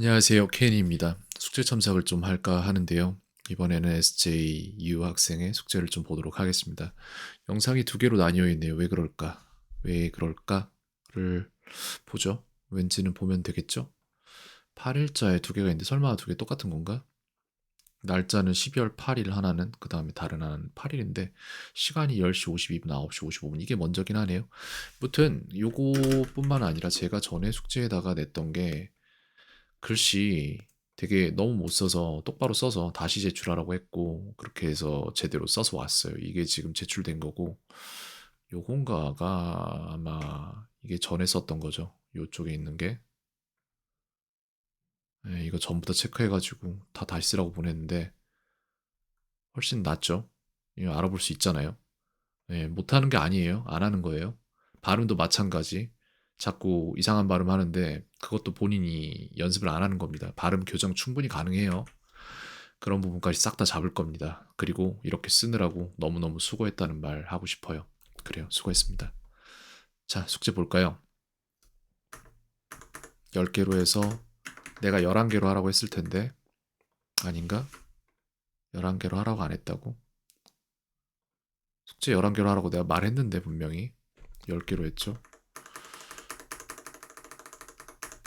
안녕하세요. 케인입니다. 숙제 첨삭을 좀 할까 하는데요. 이번에는 SJU 학생의 숙제를 좀 보도록 하겠습니다. 영상이 두 개로 나뉘어 있네요. 왜 그럴까? 왜 그럴까?를 보죠. 왠지는 보면 되겠죠? 8일자에 두 개가 있는데 설마 두 개 똑같은 건가? 날짜는 12월 8일 하나는 그 다음에 다른 하나는 8일인데 시간이 10시 52분, 9시 55분 이게 먼저긴 하네요. 무튼 요거뿐만 아니라 제가 전에 숙제에다가 냈던 게 글씨 되게 너무 못 써서 똑바로 써서 다시 제출하라고 했고 그렇게 해서 제대로 써서 왔어요. 이게 지금 제출된 거고 요건가가 아마 이게 전에 썼던 거죠. 요쪽에 있는 게. 네, 이거 전부 다 체크해가지고 다 다시 쓰라고 보냈는데 훨씬 낫죠. 이거 알아볼 수 있잖아요. 네, 못하는 게 아니에요. 안 하는 거예요. 발음도 마찬가지. 자꾸 이상한 발음 하는데 그것도 본인이 연습을 안 하는 겁니다. 발음 교정 충분히 가능해요. 그런 부분까지 싹 다 잡을 겁니다. 그리고 이렇게 쓰느라고 너무너무 수고했다는 말 하고 싶어요. 그래요. 수고했습니다. 자, 숙제 볼까요? 10개로 해서 내가 11개로 하라고 했을 텐데 아닌가? 11개로 하라고 안 했다고? 숙제 11개로 하라고 내가 말했는데 분명히 10개로 했죠.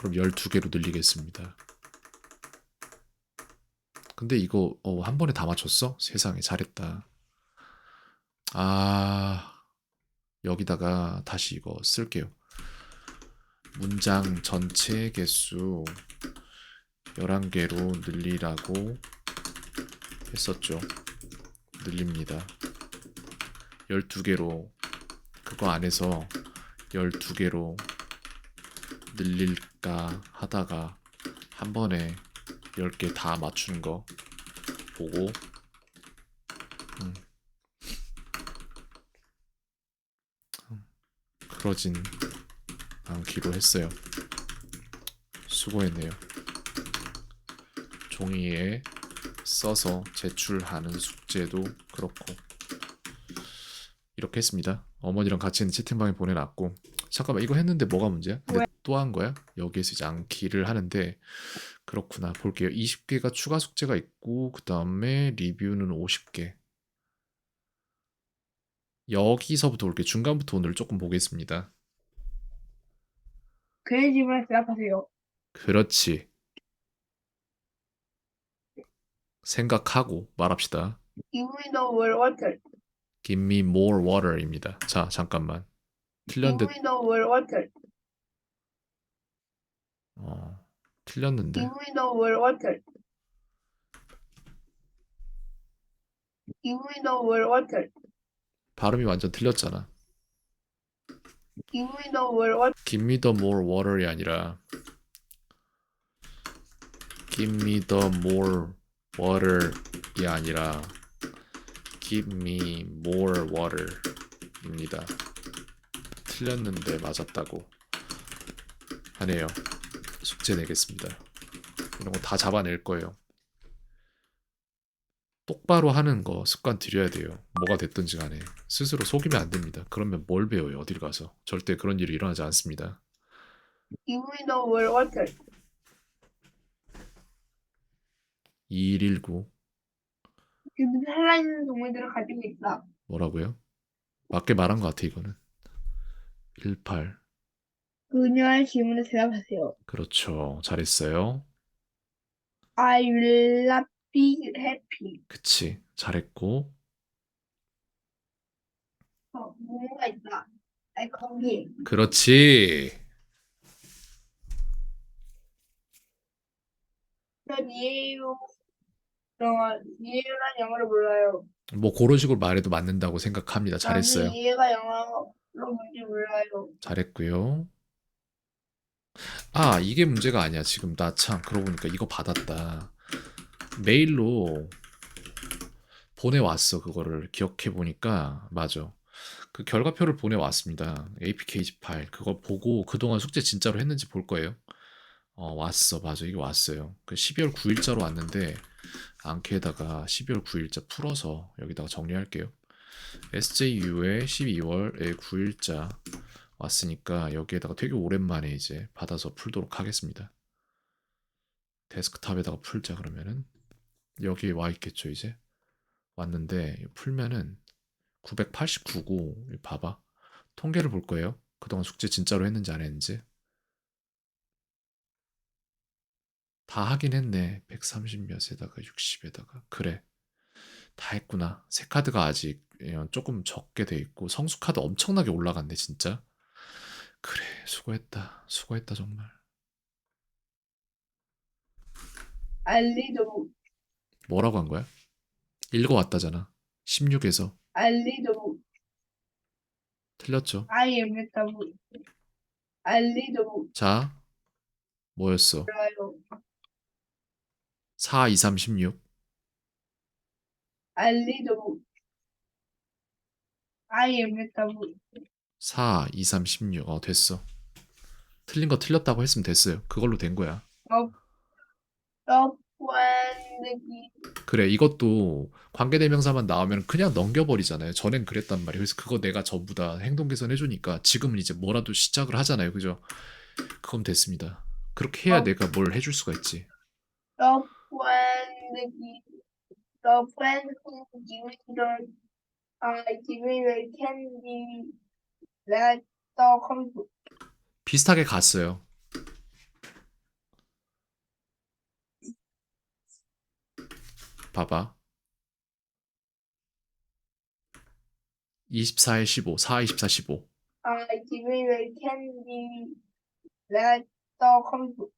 그럼 12개로 늘리겠습니다. 근데 이거 어, 한 번에 다 맞췄어? 세상에 잘했다. 아 여기다가 다시 이거 쓸게요. 문장 전체 개수 11개로 늘리라고 했었죠. 늘립니다. 12개로 그거 안에서 12개로 늘릴까 하다가 한 번에 10개 다 맞추는 거 보고 음. 음, 그러진 않기로 했어요. 수고했네요. 종이에 써서 제출하는 숙제도 그렇고 이렇게 했습니다. 어머니랑 같이 있는 채팅방에 보내놨고 잠깐만 이거 했는데 뭐가 문제야? 또 한 거야? 여기에서 이제 암기를 하는데 그렇구나 볼게요. 20개가 추가 숙제가 있고 그 다음에 리뷰는 50개. 여기서부터 볼게요. 중간부터 오늘 조금 보겠습니다. 그의 질문에 대답하세요. 그렇지. 생각하고 말합시다. Give me the word water. Give me more water입니다. 자, 잠깐만. 틀렸는데, me the word water. 어, 틀 렸는데. Give me the word water. Give me the word water. 발음이 완전 틀렸잖아. Give me the word water. Give me the more water이 아니라 Give me the more water이 아니라 Give me more water입니다. 틀렸는데 맞았다고 하네요. 숙제 내겠습니다. 이런 거 다 잡아낼 거예요. 똑바로 하는 거 습관 들여야 돼요. 뭐가 됐든지 간에 스스로 속이면 안 됩니다. 그러면 뭘 배워요? 어딜 가서 절대 그런 일이 일어나지 않습니다. The word water. 2119 그는 살아있는 동물들을 가지고 있다. 뭐라고요? 맞게 말한 것 같아 이거는 18 그녀의 질문에 대답하세요. 그렇죠 잘했어요 I will not be happy. 그치 잘했고 어, 뭔가 있다. I 거기. 그렇지 전. 영어, 이에요란 영어를 몰라요. 뭐 그런 식으로 말해도 맞는다고 생각합니다 잘했어요 이해가 영어로 뭔지 몰라요. 잘했고요 아 이게 문제가 아니야. 지금 나 참 그러고 보니까 이거 받았다. 메일로 보내왔어 그거를. 기억해 보니까. 맞아. 그 결과표를 보내왔습니다. APK 파일. 그거 보고 그동안 숙제 진짜로 했는지 볼 거예요. 어 왔어. 맞아. 이게 왔어요. 그 12월 9일자로 왔는데 앙케에다가 12월 9일자 풀어서 여기다가 정리할게요. SJU에 12월에 9일자 왔으니까 여기에다가 되게 오랜만에 이제 받아서 풀도록 하겠습니다. 데스크탑에다가 풀자 그러면은 여기에 와 있겠죠 이제? 왔는데 풀면은 989고 봐봐. 통계를 볼 거예요. 그동안 숙제 진짜로 했는지 안 했는지. 다 하긴 했네. 130몇에다가 60에다가. 그래. 다 했구나. 새 카드가 아직 예, 조금 적게 돼 있고 성수 카드 엄청나게 올라갔네 진짜 그래 수고했다 수고했다 정말. 알리도 뭐라고 한 거야? 읽어왔다잖아. 16에서. 알리도 틀렸죠? 아이엠했다고. 알리도 자 뭐였어? 몰라요. 4 2 3 16 알리도 아이엠했다고 4 2 3 16 어 됐어. 틀린 거 틀렸다고 했으면 됐어요. 그걸로 된 거야. 그래 이것도 관계대명사만 나오면 그냥 넘겨버리잖아요. 전엔 그랬단 말이에요. 그래서 그거 내가 전부 다 행동 개선 해주니까 지금은 이제 뭐라도 시작을 하잖아요. 그죠? 그럼 됐습니다. 그렇게 해야 어. 내가 뭘 해줄 수가 있지. 떡반드기 The friend who gives the uh, giving the candy the comfort 비슷하게 갔어요 봐봐 24에 15 4 24 15 uh, giving the candy that the comfort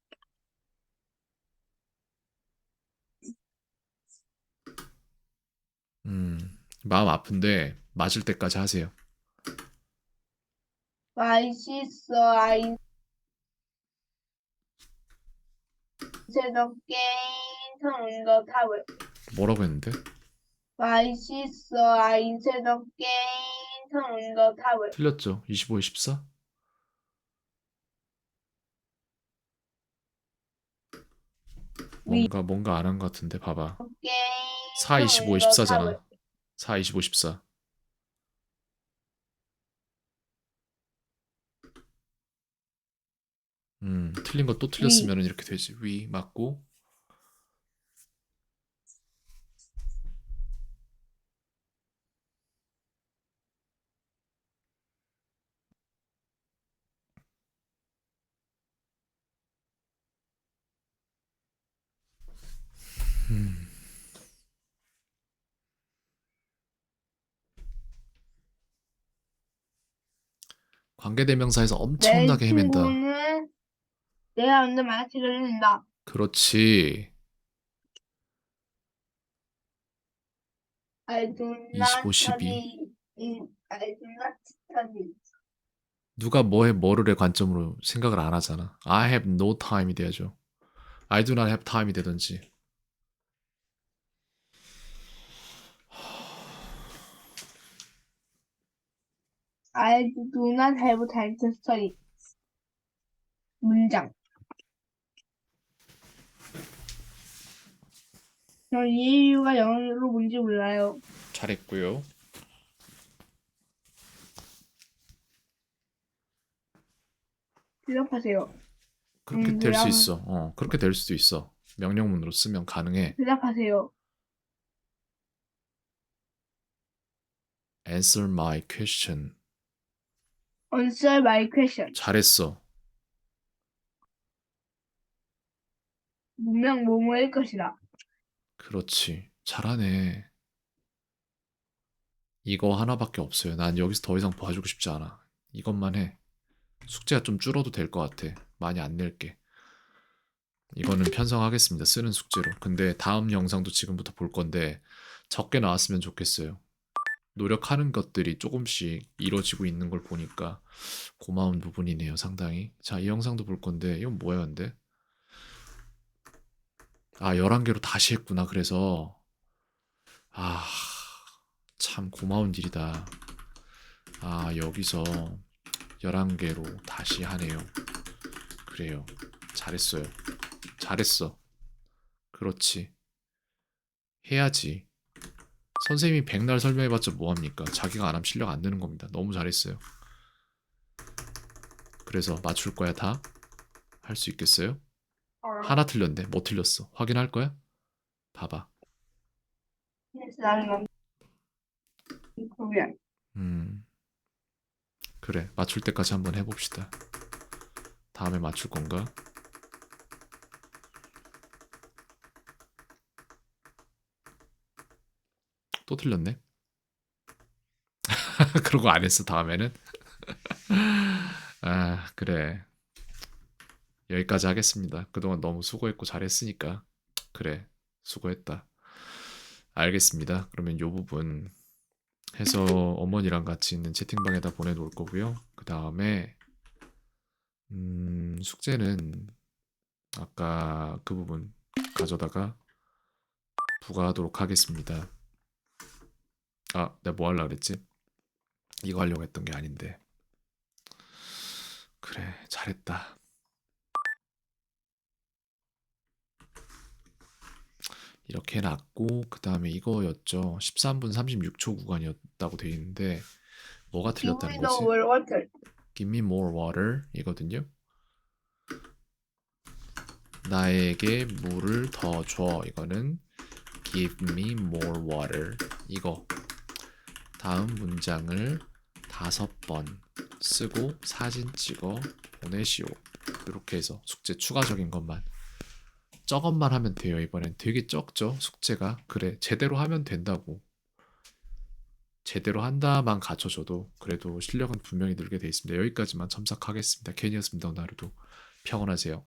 음 마음 아픈데 맞을 때까지 하세요 맛있어. 아이 새롭게 성도 타월. 뭐라고 했는데? 맛있어. 아이 새롭게 성도 타월. 틀렸죠? 25에 14 뭔가 뭔가 안 한 것 같은데 봐봐. 4 25에 14잖아. 4 25 14 음, 틀린 거 또 틀렸으면 이렇게 되지. 위 맞고 음. 관계대명사에서 엄청나게 헤맨다. 친구는 내가 먼저 만화책을 읽는다. 그렇지. I do 25, not 12. study in I do not study. 누가 뭐해 뭐를의 관점으로 생각을 안 하잖아. I have no time이 돼야죠. I do not have time이 되든지. I do not have time to study. 문장. 저는 이 이유가 영어로 뭔지 몰라요. 잘했고요. 대답하세요. 그렇게 음, 될수 그럼- 있어. 어, 그렇게 될 수도 있어. 명령문으로 쓰면 가능해. 대답하세요. Answer my question. Answer my question. 잘했어. 분명 뭐뭐일 것이다. 그렇지. 잘하네. 이거 하나밖에 없어요. 난 여기서 더 이상 봐주고 싶지 않아. 이것만 해. 숙제가 좀 줄어도 될 것 같아. 많이 안 낼게. 이거는 편성하겠습니다. 쓰는 숙제로. 근데 다음 영상도 지금부터 볼 건데 적게 나왔으면 좋겠어요. 노력하는 것들이 조금씩 이루어지고 있는 걸 보니까 고마운 부분이네요. 상당히. 자, 이 영상도 볼 건데 이건 뭐야 근데? 아, 11개로 다시 했구나. 그래서 아, 참 고마운 일이다. 아, 여기서 11개로 다시 하네요. 그래요. 잘했어요. 잘했어. 그렇지. 해야지. 선생님이 백날 설명해봤자 뭐합니까? 자기가 안 하면 실력 안 느는 겁니다. 너무 잘했어요. 그래서 맞출 거야, 다? 할 수 있겠어요? Or 하나 틀렸네. 뭐 틀렸어? 확인할 거야? 봐봐. Korean. 음. 그래. 맞출 때까지 한번 해봅시다. 다음에 맞출 건가? 또 틀렸네. 거안 했어, 다음에는. 아, 그래. 여기까지 하겠습니다. 그동안 너무 수고했고 잘했으니까. 그래. 수고했다. 알겠습니다. 그러면 요 부분 해서 어머니랑 같이 있는 채팅방에다 보내놓을 거고요. 그 다음에 음, 숙제는 아까 그 부분 가져다가 부과하도록 하겠습니다. 아, 내가 뭐 하려고 그랬지? 이거 하려고 했던 게 아닌데. 그래, 잘했다. 이렇게 해놨고 그 다음에 이거였죠. 13분 36초 구간이었다고 되어 있는데 뭐가 틀렸다는 거지? Give me more water 이거든요. 나에게 물을 더 줘. 이거는 Give me more water. 이거 다음 문장을 다섯 번 쓰고 사진 찍어 보내시오. 이렇게 해서 숙제 추가적인 것만 저것만 하면 돼요. 이번엔 되게 적죠 숙제가. 그래 제대로 하면 된다고. 제대로 한다만 갖춰줘도 그래도 실력은 분명히 늘게 돼 있습니다. 여기까지만 첨삭하겠습니다. 캔이었습니다. 오늘도 평온하세요.